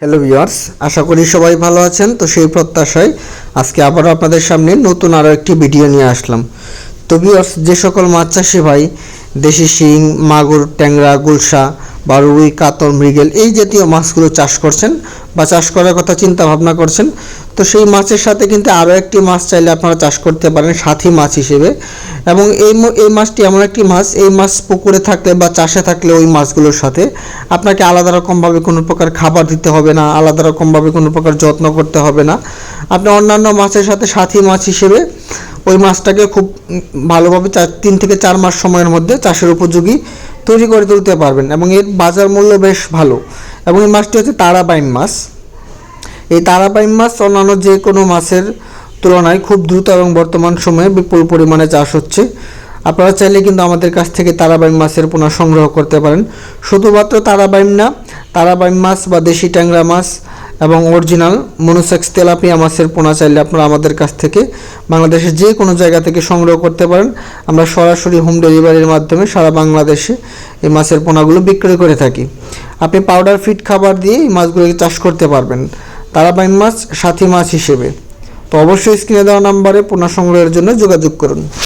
Hello viewers আশা করি সবাই ভালো আছেন। তো সেই প্রত্যাশায় আজকে আবারও আপনাদের সামনে নতুন আরও একটি ভিডিও নিয়ে আসলাম। তো ভিওয়ার্স যে সকল মাছ চাষি ভাই, দেশি শিং, মাগুর, ট্যাংরা, গুলশা বা রুই কাতল মৃগেল এই জাতীয় মাছগুলো চাষ করছেন বা চাষ করার কথা চিন্তা ভাবনা করছেন। তো সেই মাছের সাথে কিন্তু আরও একটি মাছ চাইলে আপনারা চাষ করতে পারেন, সাথী মাছ হিসেবে। এবং এই এই মাছটি এমন একটি মাছ, এই মাছ পুকুরে থাকলে বা চাষে থাকলে ওই মাছগুলোর সাথে আপনাকে আলাদা রকমভাবে কোনো প্রকার খাবার দিতে হবে না, আলাদা রকমভাবে কোনো প্রকার যত্ন করতে হবে না। আপনি অন্যান্য মাছের সাথে সাথী মাছ হিসেবে ওই মাছটাকে খুব ভালোভাবে চার তিন থেকে চার মাস সময়ের মধ্যে চাষের উপযোগী তৈরি করে তুলতে পারবেন এবং এর বাজার মূল্য বেশ ভালো। এবং এই মাছটি হচ্ছে তারাবাইন মাছ। এই তারাবাইন মাছ অন্যান্য যে কোনো মাছের তুলনায় খুব দ্রুত এবং বর্তমান সময়ে বিপুল পরিমাণে চাষ হচ্ছে। আপনারা চাইলে কিন্তু আমাদের কাছ থেকে তারাবাইম মাছের পোনা সংগ্রহ করতে পারেন। শুধুমাত্র তারাবাইম না তারাবাইম মাছ বা দেশি ট্যাংরা মাছ এবং অরিজিনাল মনোসেক্স তেলাপিয়া মাছের পোনা চাইলে আপনারা আমাদের কাছ থেকে বাংলাদেশের যে কোনো জায়গা থেকে সংগ্রহ করতে পারেন। আমরা সরাসরি হোম ডেলিভারির মাধ্যমে সারা বাংলাদেশে এই মাছের পোনাগুলো বিক্রয় করে থাকি। আপনি পাউডার ফিট খাবার দিয়ে এই মাছগুলোকে চাষ করতে পারবেন। তারাবাইন মাছ, সাথী মাছ হিসেবে। তো অবশ্যই স্ক্রিনে দেওয়া নাম্বারে পোনা সংগ্রহের জন্য যোগাযোগ করুন।